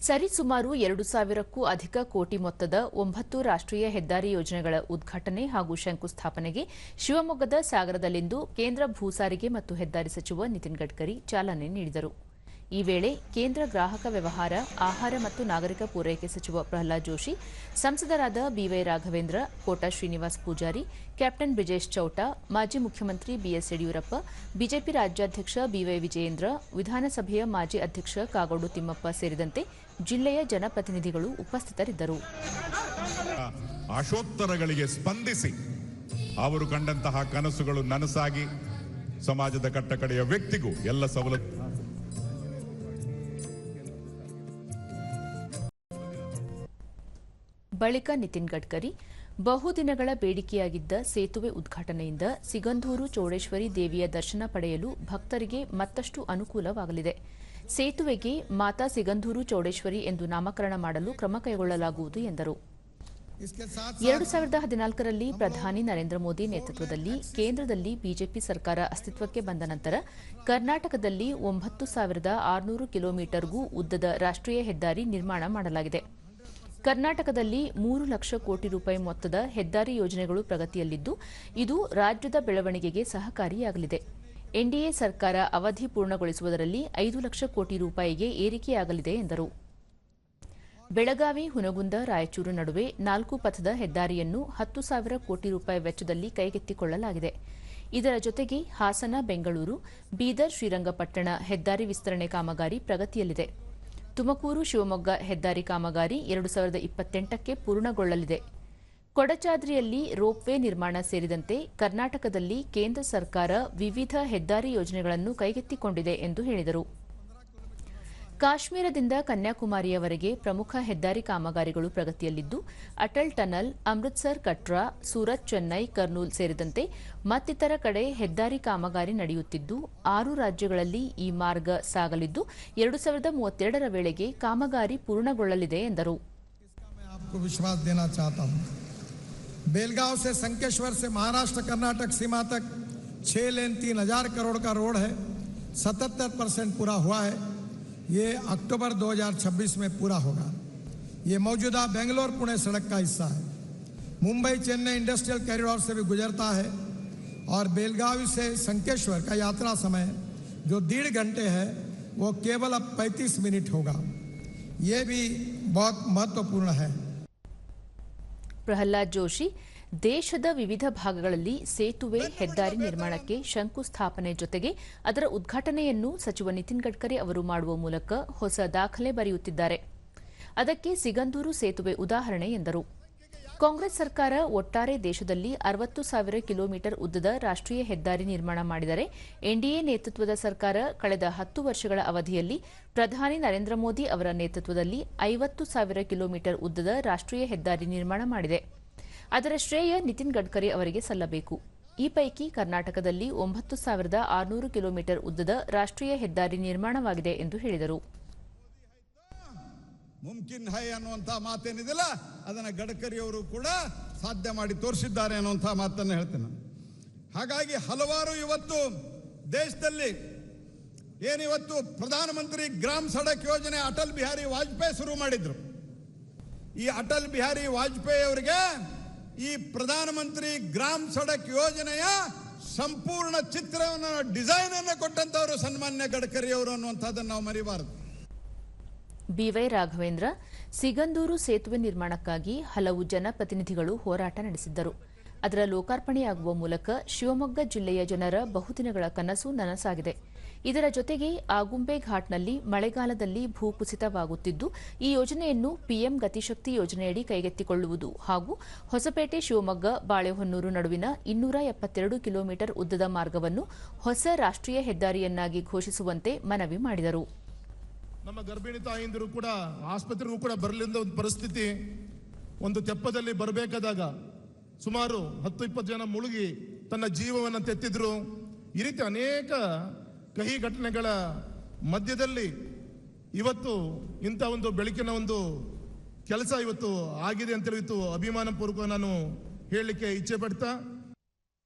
ಸರಿಸುಮಾರು ಎರಡು ಸಾವಿರಕ್ಕೂ ಅಧಿಕ ಕೋಟಿ ಮೊತ್ತದ ಒಂಬತ್ತು ರಾಷ್ಟ್ರೀಯ ಹೆದ್ದಾರಿ ಯೋಜನೆಗಳ ಉದ್ಘಾಟನೆ ಹಾಗೂ ಶಂಕುಸ್ಥಾಪನೆಗೆ ಶಿವಮೊಗ್ಗದ ಸಾಗರದಲ್ಲಿಂದು ಕೇಂದ್ರ ಭೂ ಸಾರಿಗೆ ಮತ್ತು ಹೆದ್ದಾರಿ ಸಚಿವ ನಿತಿನ್ ಗಡ್ಕರಿ ಚಾಲನೆ ನೀಡಿದರು. ಈ ವೇಳೆ ಕೇಂದ್ರ ಗ್ರಾಹಕ ವ್ಯವಹಾರ, ಆಹಾರ ಮತ್ತು ನಾಗರಿಕ ಪೂರೈಕೆ ಸಚಿವ ಪ್ರಹ್ಲಾದ್ ಜೋಶಿ, ಸಂಸದರಾದ B Y Raghavendra, Kota Srinivas Poojary, captain Brijesh Chowta, ಮಾಜಿ ಮುಖ್ಯಮಂತ್ರಿ ಬಿಎಸ್ ಯಡಿಯೂರಪ್ಪ, ಬಿಜೆಪಿ ರಾಜ್ಯಾಧ್ಯಕ್ಷ ಬಿವೈ ವಿಜಯೇಂದ್ರ, ವಿಧಾನಸಭೆಯ ಮಾಜಿ ಅಧ್ಯಕ್ಷ ಕಾಗೋಡು ತಿಮ್ಮಪ್ಪ ಸೇರಿದಂತೆ ಜಿಲ್ಲೆಯ ಜನಪ್ರತಿನಿಧಿಗಳು ಉಪಸ್ಥಿತರಿದ್ದರು. ಆಶೋತ್ತರಗಳಿಗೆ ಸ್ಪಂದಿಸಿ ಅವರು ಕಂಡಂತಹ ಕನಸುಗಳು ನನಸಾಗಿ ಸಮಾಜದ ಕಟ್ಟಕಡೆಯ ವ್ಯಕ್ತಿಗೂ ಎಲ್ಲ ಸವಲತ್ತು ಬಳಿಕ ನಿತಿನ್ ಗಡ್ಕರಿ ಬಹುದಿನಗಳ ಬೇಡಿಕೆಯಾಗಿದ್ದ ಸೇತುವೆ ಉದ್ಘಾಟನೆಯಿಂದ ಸಿಗಂಧೂರು ಚೋಡೇಶ್ವರಿ ದೇವಿಯ ದರ್ಶನ ಪಡೆಯಲು ಭಕ್ತರಿಗೆ ಮತ್ತಷ್ಟು ಅನುಕೂಲವಾಗಲಿದೆ. ಸೇತುವೆಗೆ ಮಾತಾ ಸಿಗಂಧೂರು ಚೌಡೇಶ್ವರಿ ಎಂದು ನಾಮಕರಣ ಮಾಡಲು ಕ್ರಮ ಕೈಗೊಳ್ಳಲಾಗುವುದು ಎಂದರು. ಎರಡು ಸಾವಿರದ ಹದಿನಾಲ್ಕರಲ್ಲಿ ಪ್ರಧಾನಿ ನರೇಂದ್ರ ಮೋದಿ ನೇತೃತ್ವದಲ್ಲಿ ಕೇಂದ್ರದಲ್ಲಿ ಬಿಜೆಪಿ ಸರ್ಕಾರ ಅಸ್ತಿತ್ವಕ್ಕೆ ಬಂದ ನಂತರ ಕರ್ನಾಟಕದಲ್ಲಿ ಒಂಬತ್ತು ಸಾವಿರದ ಆರುನೂರು ಕಿಲೋಮೀಟರ್ಗೂ ಉದ್ದದ ರಾಷ್ಟೀಯ ಹೆದ್ದಾರಿ ನಿರ್ಮಾಣ ಮಾಡಲಾಗಿದೆ. ಕರ್ನಾಟಕದಲ್ಲಿ ಮೂರು ಲಕ್ಷ ಕೋಟಿ ರೂಪಾಯಿ ಮೊತ್ತದ ಹೆದ್ದಾರಿ ಯೋಜನೆಗಳು ಪ್ರಗತಿಯಲ್ಲಿದ್ದು, ಇದು ರಾಜ್ಯದ ಬೆಳವಣಿಗೆಗೆ ಸಹಕಾರಿಯಾಗಲಿದೆ. ಎನ್ಡಿಎ ಸರ್ಕಾರ ಅವಧಿ ಪೂರ್ಣಗೊಳಿಸುವುದರಲ್ಲಿ ಐದು ಲಕ್ಷ ಕೋಟಿ ರೂಪಾಯಿಗೆ ಏರಿಕೆಯಾಗಲಿದೆ ಎಂದರು. ಬೆಳಗಾವಿ, ಹುನಗುಂದ, ರಾಯಚೂರು ನಡುವೆ ನಾಲ್ಕು ಪಥದ ಹೆದ್ದಾರಿಯನ್ನು ಹತ್ತು ಸಾವಿರ ಕೋಟಿ ರೂಪಾಯಿ ವೆಚ್ಚದಲ್ಲಿ ಕೈಗೆತ್ತಿಕೊಳ್ಳಲಾಗಿದೆ. ಇದರ ಜೊತೆಗೆ ಹಾಸನ, ಬೆಂಗಳೂರು, ಬೀದರ್, ಶ್ರೀರಂಗಪಟ್ಟಣ ಹೆದ್ದಾರಿ ವಿಸ್ತರಣೆ ಕಾಮಗಾರಿ ಪ್ರಗತಿಯಲ್ಲಿದೆ. ತುಮಕೂರು, ಶಿವಮೊಗ್ಗ, ಹೆದ್ದಾರಿ ಕಾಮಗಾರಿ ಎರಡು ಸಾವಿರದ ಇಪ್ಪತ್ತೆಂಟಕ್ಕೆ ಪೂರ್ಣಗೊಳ್ಳಲಿದೆ. ಕೊಡಚಾದ್ರಿಯಲ್ಲಿ ರೋಪ್ವೇ ನಿರ್ಮಾಣ ಸೇರಿದಂತೆ ಕರ್ನಾಟಕದಲ್ಲಿ ಕೇಂದ್ರ ಸರ್ಕಾರ ವಿವಿಧ ಹೆದ್ದಾರಿ ಯೋಜನೆಗಳನ್ನು ಕೈಗೆತ್ತಿಕೊಂಡಿದೆ ಎಂದು ಹೇಳಿದರು. ಕಾಶ್ಮೀರದಿಂದ ಕನ್ಯಾಕುಮಾರಿಯವರೆಗೆ ಪ್ರಮುಖ ಹೆದ್ದಾರಿ ಕಾಮಗಾರಿಗಳು ಪ್ರಗತಿಯಲ್ಲಿದ್ದು ಅಟಲ್ ಟನಲ್ ಅಮೃತ್ಸರ್ ಕಟ್ರಾ ಸೂರತ್ ಚೆನ್ನೈ ಕರ್ನೂಲ್ ಸೇರಿದಂತೆ ಮತ್ತಿತರ ಕಡೆ ಹೆದ್ದಾರಿ ಕಾಮಗಾರಿ ನಡೆಯುತ್ತಿದ್ದು ಆರು ರಾಜ್ಯಗಳಲ್ಲಿ ಈ ಮಾರ್ಗ ಸಾಗಲಿದ್ದು ಎರಡು ಸಾವಿರದ ಮೂವತ್ತೆರಡರ ವೇಳೆಗೆ ಕಾಮಗಾರಿ ಪೂರ್ಣಗೊಳ್ಳಲಿದೆ ಎಂದರು मैं आपको विश्वास देना चाहता हूं बेलगांव से संकेश्वर से महाराष्ट्र कर्नाटक सीमा तक छह लेन तीन हजार करोड़ का रोड है सतहत्तर परसेंट पूरा हुआ है ये अक्टूबर 2026 में पूरा होगा। ये मौजूदा बेंगलोर पुणे सड़क का हिस्सा है। मुंबई, चेन्नई इंडस्ट्रियल कॉरिडोर से भी गुजरता है और बेलगावी से संकेश्वर का यात्रा समय जो डेढ़ घंटे है, वो केवल अब 35 मिनट होगा। ये भी बहुत महत्वपूर्ण है। प्रहलाद जोशी ದೇಶದ ವಿವಿಧ ಭಾಗಗಳಲ್ಲಿ ಸೇತುವೆ ಹೆದ್ದಾರಿ ನಿರ್ಮಾಣಕ್ಕೆ ಶಂಕುಸ್ಥಾಪನೆ ಜೊತೆಗೆ ಅದರ ಉದ್ಘಾಟನೆಯನ್ನು ಸಚಿವ ನಿತಿನ್ ಗಡ್ಕರಿ ಅವರು ಮಾಡುವ ಮೂಲಕ ಹೊಸ ದಾಖಲೆ ಬರೆಯುತ್ತಿದ್ದಾರೆ. ಅದಕ್ಕೆ ಸಿಗಂದೂರು ಸೇತುವೆ ಉದಾಹರಣೆ ಎಂದರು. ಕಾಂಗ್ರೆಸ್ ಸರ್ಕಾರ ಒಟ್ಟಾರೆ ದೇಶದಲ್ಲಿ ಅರವತ್ತು ಸಾವಿರ ಕಿಲೋಮೀಟರ್ ಉದ್ದದ ರಾಷ್ಟ್ರೀಯ ಹೆದ್ದಾರಿ ನಿರ್ಮಾಣ ಮಾಡಿದರೆ ಎನ್ಡಿಎ ನೇತೃತ್ವದ ಸರ್ಕಾರ ಕಳೆದ ಹತ್ತು ವರ್ಷಗಳ ಅವಧಿಯಲ್ಲಿ ಪ್ರಧಾನಿ ನರೇಂದ್ರ ಮೋದಿ ಅವರ ನೇತೃತ್ವದಲ್ಲಿ ಐವತ್ತು ಸಾವಿರ ಕಿಲೋಮೀಟರ್ ಉದ್ದದ ರಾಷ್ಟ್ರೀಯ ಹೆದ್ದಾರಿ ನಿರ್ಮಾಣ ಮಾಡಿದೆ. ಅದರ ಶ್ರೇಯ ನಿತಿನ್ ಗಡ್ಕರಿ ಅವರಿಗೆ ಸಲ್ಲಬೇಕು. ಈ ಪೈಕಿ ಕರ್ನಾಟಕದಲ್ಲಿ ಒಂಬತ್ತು ಸಾವಿರದ ಆರುನೂರು ಕಿಲೋಮೀಟರ್ ಉದ್ದದ ರಾಷ್ಟ್ರೀಯ ಹೆದ್ದಾರಿ ನಿರ್ಮಾಣವಾಗಿದೆ ಎಂದು ಹೇಳಿದರು. ಮುಮ್ಕಿನ್ ಹೈ ಅನ್ನುವಂಥ ಮಾತೇನಿದೆಯಲ್ಲ, ಅದನ್ನು ಗಡ್ಕರಿ ಅವರು ಕೂಡ ಸಾಧ್ಯ ಮಾಡಿ ತೋರಿಸಿದ್ದಾರೆ ಅನ್ನುವಂಥ ಮಾತನ್ನು ಹೇಳ್ತೇನೆ ಹಾಗಾಗಿ ಹಲವಾರು ಇವತ್ತು ದೇಶದಲ್ಲಿ ಏನಿವತ್ತು ಪ್ರಧಾನಮಂತ್ರಿ ಗ್ರಾಮ್ ಸಡಕ್ ಯೋಜನೆ ಅಟಲ್ ಬಿಹಾರಿ ವಾಜಪೇಯಿ ಶುರು ಮಾಡಿದ್ರು. ಈ ಅಟಲ್ ಬಿಹಾರಿ ವಾಜಪೇಯಿ ಅವರಿಗೆ ಈ ಪ್ರಧಾನಮಂತ್ರಿ ಗ್ರಾಮ್ ಸಡಕ್ ಯೋಜನೆಯ ಸಂಪೂರ್ಣ ಚಿತ್ರವನ್ನು ಡಿಸೈನ್ ಅನ್ನು ಕೊಟ್ಟಂತವರು ಸನ್ಮಾನ್ಯ ಗಡ್ಕರಿ ಅವರು ಅನ್ನುವಂಥದ್ದನ್ನು ನಾವು ಮರಿಬಾರದು. ಬಿವೈ ರಾಘವೇಂದ್ರ ಸಿಗಂದೂರು ಸೇತುವೆ ನಿರ್ಮಾಣಕ್ಕಾಗಿ ಹಲವು ಜನಪ್ರತಿನಿಧಿಗಳು ಹೋರಾಟ ನಡೆಸಿದ್ದರು. ಅದರ ಲೋಕಾರ್ಪಣೆಯಾಗುವ ಮೂಲಕ ಶಿವಮೊಗ್ಗ ಜಿಲ್ಲೆಯ ಜನರ ಬಹುದಿನಗಳ ಕನಸು ನನಸಾಗಿದೆ. ಇದರ ಜೊತೆಗೆ ಆಗುಂಬೆ ಘಾಟ್ನಲ್ಲಿ ಮಳೆಗಾಲದಲ್ಲಿ ಭೂಕುಸಿತವಾಗುತ್ತಿದ್ದು ಈ ಯೋಜನೆಯನ್ನು ಪಿಎಂ ಗತಿಶಕ್ತಿ ಯೋಜನೆಯಡಿ ಕೈಗೆತ್ತಿಕೊಳ್ಳುವುದು ಹಾಗೂ ಹೊಸಪೇಟೆ ಶಿವಮೊಗ್ಗ ಬಾಳೆಹೊನ್ನೂರು ನಡುವಿನ ಇನ್ನೂರ ಎಪ್ಪತ್ತೆರಡು ಕಿಲೋಮೀಟರ್ ಉದ್ದದ ಮಾರ್ಗವನ್ನು ಹೊಸ ರಾಷ್ಟ್ರೀಯ ಹೆದ್ದಾರಿಯನ್ನಾಗಿ ಘೋಷಿಸುವಂತೆ ಮನವಿ ಮಾಡಿದರು. ನಮ್ಮ ಗರ್ಭಿಣಿ ಕೂಡ, ಆಸ್ಪತ್ರೆಗೂ ಕೂಡ ಬರಲಿಂದ ಒಂದು ಪರಿಸ್ಥಿತಿ, ಒಂದು ತೆಪ್ಪದಲ್ಲಿ ಬರಬೇಕಾದಾಗ ಸುಮಾರು ಹತ್ತು, ಇಪ್ಪತ್ತು ಜನ ಮುಳುಗಿ ತನ್ನ ಜೀವವನ್ನು ತೆತ್ತಿದ್ರು. ಈ ರೀತಿ ಅನೇಕ ಕಹಿ ಘಟನೆಗಳ ಮಧ್ಯದಲ್ಲಿ ಇವತ್ತು ಇಂಥ ಒಂದು ಬೆಳಕಿನ ಒಂದು ಕೆಲಸ ಇವತ್ತು ಆಗಿದೆ ಅಂತೇಳಿ ಇವತ್ತು ಅಭಿಮಾನ ಪೂರ್ವಕ ನಾನು ಹೇಳಲಿಕ್ಕೆ ಇಚ್ಛೆ ಪಡ್ತಾ